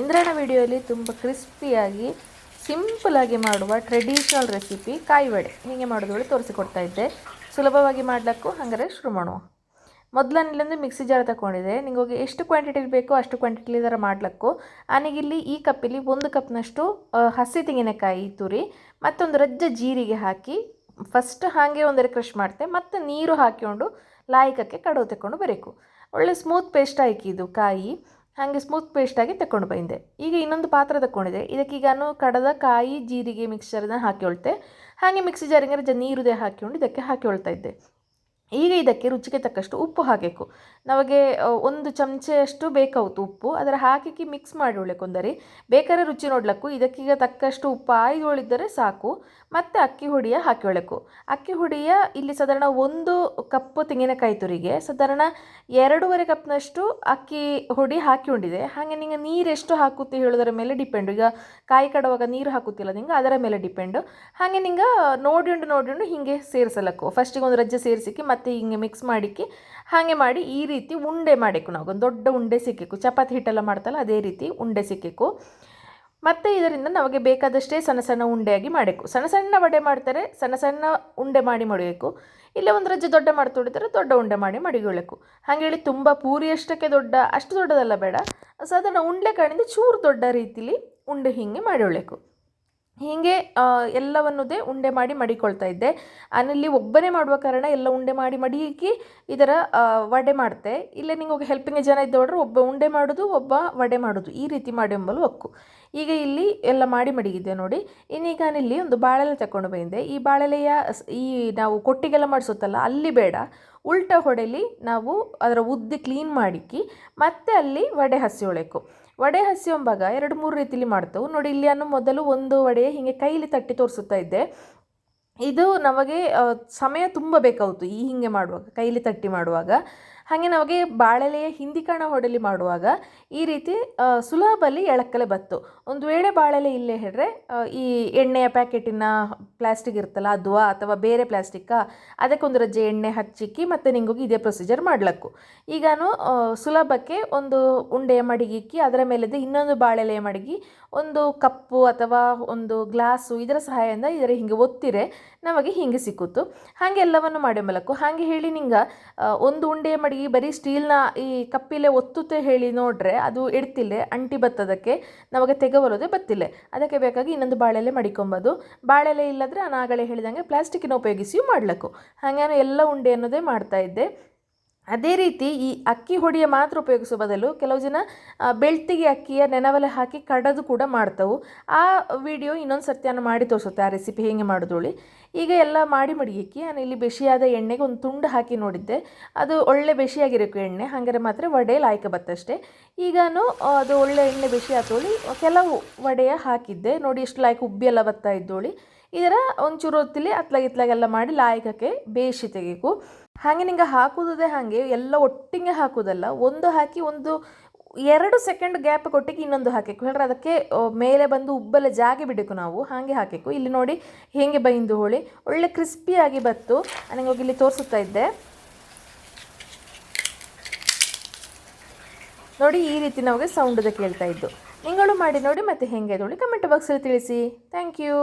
ಇಂದ್ರನ ವಿಡಿಯೋಲಿ ತುಂಬ ಕ್ರಿಸ್ಪಿಯಾಗಿ ಸಿಂಪಲಾಗಿ ಮಾಡುವ ಟ್ರೆಡಿಷ್ನಲ್ ರೆಸಿಪಿ ಕಾಯಿ ವಡೆ ಹೀಗೆ ಮಾಡೋದು ತೋರಿಸಿಕೊಡ್ತಾ ಇದ್ದೆ. ಸುಲಭವಾಗಿ ಮಾಡಲಿಕ್ಕೂ ಹಾಗಾದ್ರೆ ಶುರು ಮಾಡುವ ಮೊದಲನೇಲೊಂದು ಮಿಕ್ಸಿ ಜಾರ್ ತಗೊಂಡಿದೆ ನಿಮಗೆ ಹೋಗಿ ಎಷ್ಟು ಕ್ವಾಂಟಿಟಿಲಿ ಬೇಕೋ ಅಷ್ಟು ಕ್ವಾಂಟಿಟಿಲಿ ಥರ ಆನಿಗೆ ಇಲ್ಲಿ ಈ ಕಪ್ಪಲ್ಲಿ ಒಂದು ಕಪ್ನಷ್ಟು ಹಸಿ ತೆಂಗಿನಕಾಯಿ ತುರಿ, ಮತ್ತೊಂದು ರಜ್ಜ ಜೀರಿಗೆ ಹಾಕಿ ಫಸ್ಟ್ ಹಾಗೆ ಒಂದರ ಕ್ರಷ್ ಮಾಡ್ತೆ, ಮತ್ತು ನೀರು ಹಾಕಿಕೊಂಡು, ಲಾಯಕಕ್ಕೆ ಕಡುವು ತಗೊಂಡು ಬರಬೇಕು ಒಳ್ಳೆ ಸ್ಮೂತ್ ಪೇಸ್ಟ್ ಹಾಕಿ ಇದು ಕಾಯಿ. ಹಾಗೆ ಸ್ಮೂತ್ ಪೇಸ್ಟಾಗಿ ತಗೊಂಡು ಬಂದೆ. ಈಗ ಇನ್ನೊಂದು ಪಾತ್ರ ತಗೊಂಡಿದೆ ನಾನು ಕಡದ ಕಾಯಿ, ಜೀರಿಗೆ ಮಿಕ್ಸ್ಚರ್ನ ಹಾಕಿಕೊಳ್ತೆ ಹಾಗೆ ಮಿಕ್ಸಿ ಜಾರಿಗೆ ನೀರುದೇ ಹಾಕಿಕೊಂಡು ಇದಕ್ಕೆ ಹಾಕಿಕೊಳ್ತಾ ಇದ್ದೆ. ಈಗ ಇದಕ್ಕೆ ರುಚಿಗೆ ತಕ್ಕಷ್ಟು ಉಪ್ಪು ಹಾಕಬೇಕು. ನಮಗೆ ಒಂದು ಚಮಚೆಯಷ್ಟು ಬೇಕಾಗುತ್ತೆ ಉಪ್ಪು. ಅದರ ಹಾಕಿ ಮಿಕ್ಸ್ ಮಾಡಿ ಒಳ್ಳೆಕೊಂದರಿ ಬೇಕಾದ್ರೆ ರುಚಿ ನೋಡ್ಲಕ್ಕು ಇದಕ್ಕೀಗ ತಕ್ಕಷ್ಟು ಉಪ್ಪು ಆಯ್ದುಳಿದರೆ ಸಾಕು. ಮತ್ತು ಅಕ್ಕಿ ಹುಡಿಯ ಹಾಕಿಕೊಳ್ಳಕು ಅಕ್ಕಿ ಹುಡಿಯ ಇಲ್ಲಿ ಸಾಧಾರಣ ಒಂದು ಕಪ್ಪು ತೆಂಗಿನಕಾಯಿ ತುರಿಗೆ, ಸಾಧಾರಣ ಎರಡೂವರೆ ಕಪ್ನಷ್ಟು ಅಕ್ಕಿ ಹುಡಿ ಹಾಕಿಕೊಂಡಿದೆ ಹಾಗೆ ನಿಂಗೆ ಎಷ್ಟು ಹಾಕುತ್ತೆ ಹೇಳೋದರ ಮೇಲೆ ಡಿಪೆಂಡು ಈಗ ಕಾಯಿ ಕಡುವಾಗ ನೀರು ಹಾಕುತ್ತಿಲ್ಲ ನಿಂಗೆ, ಅದರ ಮೇಲೆ ಡಿಪೆಂಡು ಹಾಗೆ ನಿಂಗೆ ನೋಡಿಂಡು ನೋಡಿಂಡು ಹೀಗೆ ಸೇರಿಸಲಕ್ಕು. ಫಸ್ಟಿಗೆ ಒಂದು ರಜ್ಜೆ ಸೇರಿಸಿಕ್ಕಿ ಮತ್ತೆ ಹಿಂಗೆ ಮಿಕ್ಸ್ ಮಾಡಿಕ್ಕಿ, ಹಾಗೆ ಮಾಡಿ ಈ ರೀತಿ ಉಂಡೆ ಮಾಡಬೇಕು ನಾವು. ಒಂದು ದೊಡ್ಡ ಉಂಡೆ ಸಿಕ್ಕಿಕ್ಕು. ಚಪಾತಿ ಹಿಟ್ಟೆಲ್ಲ ಮಾಡ್ತಲ್ಲ ಅದೇ ರೀತಿ ಉಂಡೆ ಸಿಕ್ಕಿಕ್ಕು. ಮತ್ತು ಇದರಿಂದ ನಮಗೆ ಬೇಕಾದಷ್ಟೇ ಸಣ್ಣ ಸಣ್ಣ ಉಂಡೆಯಾಗಿ ಮಾಡಬೇಕು ಸಣ್ಣ ಸಣ್ಣ ವಡೆ ಮಾಡ್ತಾರೆ, ಸಣ್ಣ ಸಣ್ಣ ಉಂಡೆ ಮಾಡಿ ಮಡಿಬೇಕು ಇಲ್ಲ ಒಂದು ರಜ್ಜೆ ದೊಡ್ಡ ಮಾಡ್ತೊಡಿತಾರೆ ದೊಡ್ಡ ಉಂಡೆ ಮಾಡಿ ಮಡಿಗೊಳ್ಬೇಕು ಹಾಗೇಳಿ ತುಂಬ ಪೂರಿ ಪೂರಿಯಷ್ಟಕ್ಕೆ ದೊಡ್ಡ, ಅಷ್ಟು ದೊಡ್ಡದಲ್ಲ ಬೇಡ. ಸಾಧಾರಣ ಉಂಡೆ ಕಾಣಿಂದ ಚೂರು ದೊಡ್ಡ ರೀತಿಲಿ ಉಂಡೆ ಹೀಗೆ ಮಾಡಿಕೊಳ್ಳಬೇಕು ಹೀಗೆ ಎಲ್ಲವನ್ನದೇ ಉಂಡೆ ಮಾಡಿ ಮಡಿಕೊಳ್ತಾ ಇದ್ದೆ. ನಾನಿಲ್ಲಿ ಒಬ್ಬನೇ ಮಾಡುವ ಕಾರಣ ಎಲ್ಲ ಉಂಡೆ ಮಾಡಿ ಮಡಿಕಿ ಇದರ ವಡೆ ಮಾಡ್ತೆ. ಇಲ್ಲ ನಿಂಗೆ ಹೆಲ್ಪಿಂಗ್ ಜನ ಇದ್ದವ್ರೆ ಒಬ್ಬ ಉಂಡೆ ಮಾಡೋದು, ಒಬ್ಬ ವಡೆ ಮಾಡೋದು. ಈ ರೀತಿ ಮಾಡಿ ಎಂಬಲು ಹಕ್ಕು. ಈಗ ಇಲ್ಲಿ ಎಲ್ಲ ಮಾಡಿ ಮಡಿಗಿದ್ದೆ ನೋಡಿ. ಇನ್ನೀಗ ನಾನಿಲ್ಲಿ ಒಂದು ಬಾಳೆಲೆ ತಗೊಂಡು ಬಂದೆ. ಈ ಬಾಳೆಲೆಯ ಈ ನಾವು ಕೊಟ್ಟಿಗೆಲ್ಲ ಮಾಡಿಸುತ್ತಲ್ಲ, ಅಲ್ಲಿ ಬೇಡ. ಉಲ್ಟ ಹೊಡೆಲಿ ನಾವು ಅದರ ಉದ್ದಿ ಕ್ಲೀನ್ ಮಾಡಿಕ್ಕಿ ಮತ್ತೆ ಅಲ್ಲಿ ವಡೆ ಹಸಿ ಹೊಳೆಕು. ವಡೆ ಹಸಿ ಒಂಬಾಗ ಎರಡು ಮೂರು ರೀತಿಲಿ ಮಾಡ್ತೇವೆ. ನೋಡಿ, ಇಲ್ಲಿ ಅನ್ನೋ ಮೊದಲು ಒಂದು ವಡೆ ಹೀಗೆ ಕೈಲಿ ತಟ್ಟಿ ತೋರಿಸುತ್ತಾ ಇದ್ದೆ. ಇದು ನಮಗೆ ಸಮಯ ತುಂಬ ಬೇಕಾಯಿತು ಈ ಹಿಂಗೆ ಮಾಡುವಾಗ, ಕೈಲಿ ತಟ್ಟಿ ಮಾಡುವಾಗ. ಹಾಗೆ ನಮಗೆ ಬಾಳೆಲೆಯ ಹಿಂದಿ ಕಣ ಹೊಡಲಿ ಮಾಡುವಾಗ ಈ ರೀತಿ ಸುಲಭದಲ್ಲಿ ಎಳಕಲೆ ಬತ್ತು ಒಂದು ವೇಳೆ ಬಾಳೆಲೆ ಇಲ್ಲೇ ಹೇಳಿದ್ರೆ ಈ ಎಣ್ಣೆಯ ಪ್ಯಾಕೆಟಿನ ಪ್ಲಾಸ್ಟಿಕ್ ಇರುತ್ತಲ್ಲ ಅದು ಅಥವಾ ಬೇರೆ ಪ್ಲಾಸ್ಟಿಕ್ಕಾ, ಅದಕ್ಕೊಂದು ರಜ್ಜೆ ಎಣ್ಣೆ ಹಚ್ಚಿಕ್ಕಿ ಮತ್ತು ನಿಂಗೋಗಿ ಇದೇ ಪ್ರೊಸೀಜರ್ ಮಾಡ್ಲಕ್ಕು. ಈಗಾನು ಸುಲಭಕ್ಕೆ ಒಂದು ಉಂಡೆಯ ಮಡಗಿಕ್ಕಿ, ಅದರ ಮೇಲಿದ್ದ ಇನ್ನೊಂದು ಬಾಳೆಲೆಯ ಮಡಗಿ, ಒಂದು ಕಪ್ಪು ಅಥವಾ ಒಂದು ಗ್ಲಾಸು ಇದರ ಸಹಾಯದಿಂದ ಇದರ ಹಿಂಗೆ ಒತ್ತಿರೆ ನಮಗೆ ಹಿಂಗೆ ಸಿಕ್ಕುತ್ತು. ಹಾಗೆ ಎಲ್ಲವನ್ನು ಮಾಡಿ ಮಲಕ್ಕು ಹಾಗೆ ಹೇಳಿ ನಿಂಗೆ ಒಂದು ಉಂಡೆಯ ಮಡಗಿ ಬರೀ ಸ್ಟೀಲ್ನ ಈ ಕಪ್ಪಿಲೆ ಒತ್ತುತ್ತೆ ಹೇಳಿ ನೋಡ್ರೆ ಅದು ಇಡ್ತಿಲ್ಲೆ, ಅಂಟಿ ಬತ್ತದಕ್ಕೆ ನಮಗೆ ತೆಗವಲೋದೆ ಬತ್ತಿಲ್ಲ. ಅದಕ್ಕೆ ಬೇಕಾಗಿ ಇನ್ನೊಂದು ಬಾಳೆಲೆ ಮಡಿಕೊಂಬೋದು. ಬಾಳೆಲೆ ಇಲ್ಲದ್ರೆ ಆಗಲೇ ಹೇಳಿದಂಗೆ ಪ್ಲಾಸ್ಟಿಕ್ಕಿನ ಉಪಯೋಗಿಸಿಯೂ ಮಾಡ್ಲಕ್ಕು. ಹಾಗೆ ನಾನು ಎಲ್ಲ ಉಂಡೆ ಅನ್ನೋದೇ ಮಾಡ್ತಾ ಇದ್ದೆ. ಅದೇ ರೀತಿ ಈ ಅಕ್ಕಿ ಹೊಡಿಯ ಮಾತ್ರ ಉಪಯೋಗಿಸುವ ಬದಲು ಕೆಲವು ಜನ ಬೆಳ್ತಿಗೆ ಅಕ್ಕಿಯ ನೆನವಲೆ ಹಾಕಿ ಕಡದು ಕೂಡ ಮಾಡ್ತವು. ಆ ವಿಡಿಯೋ ಇನ್ನೊಂದು ಸರ್ತಿ ಮಾಡಿ ತೋರಿಸುತ್ತೆ, ಆ ರೆಸಿಪಿ ಹೇಗೆ ಮಾಡೋದೋಳಿ. ಈಗ ಎಲ್ಲ ಮಾಡಿ ಮಡಿಗಿಕ್ಕಿ, ನಾನು ಇಲ್ಲಿ ಬಿಸಿಯಾದ ಎಣ್ಣೆಗೆ ಒಂದು ತುಂಡು ಹಾಕಿ ನೋಡಿದ್ದೆ. ಅದು ಒಳ್ಳೆ ಬಿಸಿಯಾಗಿರಬೇಕು ಎಣ್ಣೆ ಹಾಗಾದ್ರೆ ಮಾತ್ರ ವಡೆ ಲಾಯ್ಕ ಬತ್ತಷ್ಟೇ. ಈಗ ನಾನು ಅದು ಒಳ್ಳೆ ಎಣ್ಣೆ ಬಿಸಿ ಆತೋಳಿ, ಕೆಲವು ವಡೆಯ ಹಾಕಿದ್ದೆ. ನೋಡಿ, ಎಷ್ಟು ಲಾಯ್ಕ ಉಬ್ಬಿ ಎಲ್ಲ ಬತ್ತಾ ಇದ್ದೋಳಿ. ಇದರ ಒಂಚೂರು ಹೊತ್ತಿಲಿ ಅತ್ಲಾಗಿತ್ಲಾಗೆಲ್ಲ ಮಾಡಿ ಲಾಯಕಕ್ಕೆ ಬೇಯಿಸಿ ತೆಗೀಕು. ಹಾಗೆ ನಿಂಗೆ ಹಾಕುವುದೇ ಹಾಗೆ ಎಲ್ಲ ಒಟ್ಟಿಗೆ ಹಾಕುವುದಲ್ಲ ಒಂದು ಹಾಕಿ ಒಂದು ಎರಡು ಸೆಕೆಂಡ್ ಗ್ಯಾಪ್ ಕೊಟ್ಟಿಗೆ ಇನ್ನೊಂದು ಹಾಕಬೇಕು ಹೇಳ್ರೆ ಅದಕ್ಕೆ ಮೇಲೆ ಬಂದು ಉಬ್ಬೆಲ್ಲ ಜಾಗೆ ಬಿಡಬೇಕು ನಾವು, ಹಾಗೆ ಹಾಕಬೇಕು ಇಲ್ಲಿ ನೋಡಿ ಹೇಗೆ ಬೈಂದು ಹೋಳಿ. ಒಳ್ಳೆ ಕ್ರಿಸ್ಪಿಯಾಗಿ ಬತ್ತು. ನನಗೆ ಹೋಗಿ ಇಲ್ಲಿ ತೋರಿಸುತ್ತಾ ಇದ್ದೆ. ನೋಡಿ ಈ ರೀತಿ ನಮಗೆ ಸೌಂಡದ ಕೇಳ್ತಾ ಇದ್ದು. ನಿಂಗಳು ಮಾಡಿ ನೋಡಿ ಮತ್ತೆ ಹೆಂಗೆ ನೋಡಿ ಕಮೆಂಟ್ ಬಾಕ್ಸಲ್ಲಿ ತಿಳಿಸಿ. Thank you